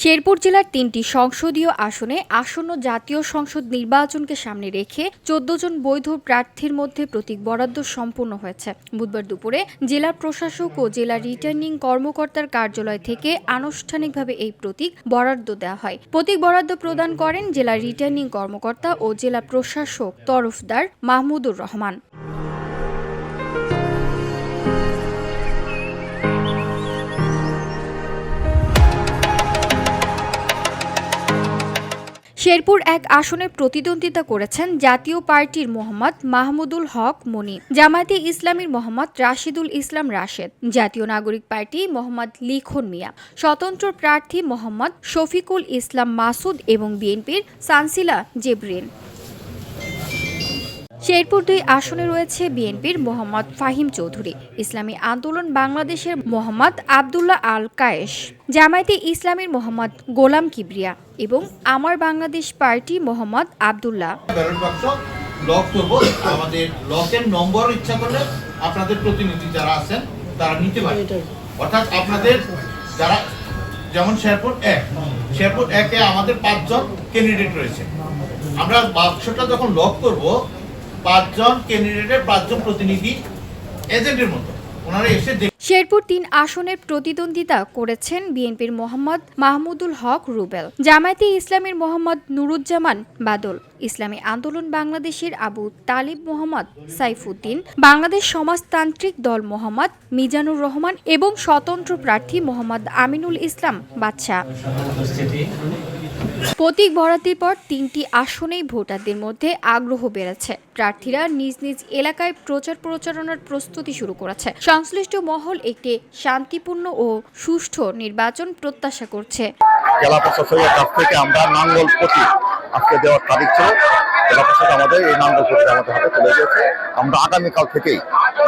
শেরপুর জেলার তিনটি সংসদীয় আসনে আসন্ন জাতীয় সংসদ নির্বাচনকে সামনে রেখে চোদ্দ জন বৈধ প্রার্থীর মধ্যে প্রতীক বরাদ্দ সম্পূর্ণ হয়েছে। বুধবার দুপুরে জেলা প্রশাসক ও জেলা রিটার্নিং কর্মকর্তার কার্যালয় থেকে আনুষ্ঠানিকভাবে এই প্রতীক বরাদ্দ দেওয়া হয়। প্রতীক বরাদ্দ প্রদান করেন জেলা রিটার্নিং কর্মকর্তা ও জেলা প্রশাসক তরফদার মাহমুদুর রহমান। শেরপুর এক আসনে প্রতিদ্বন্দ্বিতা করেছেন জাতীয় পার্টির মোহাম্মদ মাহমুদুল হক মনি, জামায়াতে ইসলামীর মোহাম্মদ রাশিদুল ইসলাম রাশেদ, জাতীয় নাগরিক পার্টি মোহাম্মদ লিখন মিয়া, স্বতন্ত্র প্রার্থী মোহাম্মদ শফিকুল ইসলাম মাসুদ এবং বিএনপির সানসিলা জেবরিন। শেরপুর দুই আসনে রয়েছে বিএনপির মোহাম্মদ ফাহিম চৌধুরী, ইসলামী আন্দোলন বাংলাদেশের মোহাম্মদ আবদুল্লাহ আল কায়েশ, জামায়াতে ইসলামীর মোহাম্মদ গোলাম কিবরিয়া এবং আমার বাংলাদেশ পার্টি মোহাম্মদ আবদুল্লাহ। লক আমাদের লকের নম্বর ইচ্ছা করলে আপনাদের প্রতিনিধি যারা আছেন, তারা নিতে পারে। অর্থাৎ আপনাদের যারা, যেমন শেরপুর এক, শেরপুর একে আমাদের পাঁচজন ক্যান্ডিডেট রয়েছে। আমরা বাক্সটা যখন লক করব পাঁচজন ক্যান্ডিডেটের পাঁচজন প্রতিনিধি এজেন্টের মতো। শেরপুর তিন আসনের প্রতিদ্বন্দ্বিতা করেছেন বিএনপির মোহাম্মদ মাহমুদুল হক রুবেল, জামায়াতে ইসলামীর মোহাম্মদ নুরুজ্জামান বাদল, ইসলামী আন্দোলন বাংলাদেশের আবু তালিব মোহাম্মদ সাইফুদ্দিন, বাংলাদেশ সমাজতান্ত্রিক দল মোহাম্মদ মিজানুর রহমান এবং স্বতন্ত্র প্রার্থী মোহাম্মদ আমিনুল ইসলাম বাদশাহ। প্রতীক বরাদ্দের পর তিনটি আসনেই ভোটারদের মধ্যে আগ্রহ বেড়েছে। প্রার্থীরা নিজ নিজ এলাকায় প্রচার প্রচারণার প্রস্তুতি শুরু করেছে। সংশ্লিষ্ট মহল একটি শান্তিপূর্ণ ও সুষ্ঠু নির্বাচন প্রত্যাশা করছে। জেলা প্রশাসকের কাছ থেকে আমরা নাঙ্গল প্রতি আজকে দেওয়ার তারিখ ছিল। জেলা প্রশাসক আমাদের এই নাঙ্গল প্রতি আমাদের হাতে তুলে দিয়েছে। আমরা আগামীকাল থেকেই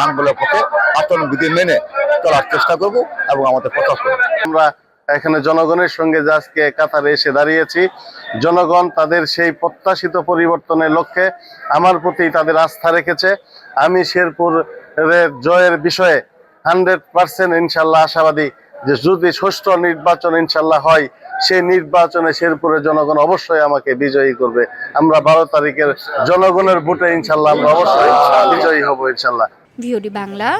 নাঙ্গলের পথে আচরণ বিধি মেনে চলার চেষ্টা করব এবং আমাদের প্রচার করব আমরা এখানে জনগণের সঙ্গে যে আজকে কাতারে এসে দাঁড়িয়েছি, জনগণ তাদের সেই প্রত্যাশিত পরিবর্তনের লক্ষ্যে আমার প্রতি তাদের আস্থা রেখেছে। আমি শেরপুর জয়ের বিষয়ে হান্ড্রেড পার্সেন্ট ইনশাল্লাহ আশাবাদী যে যদি সুষ্ঠু নির্বাচন ইনশাল্লাহ হয়, সেই নির্বাচনে শেরপুরের জনগণ অবশ্যই আমাকে বিজয়ী করবে। আমরা বারো তারিখের জনগণের ভোটে ইনশাল্লাহ আমরা অবশ্যই বিজয়ী হব ইনশাল্লাহ। Bangla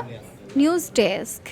news desk.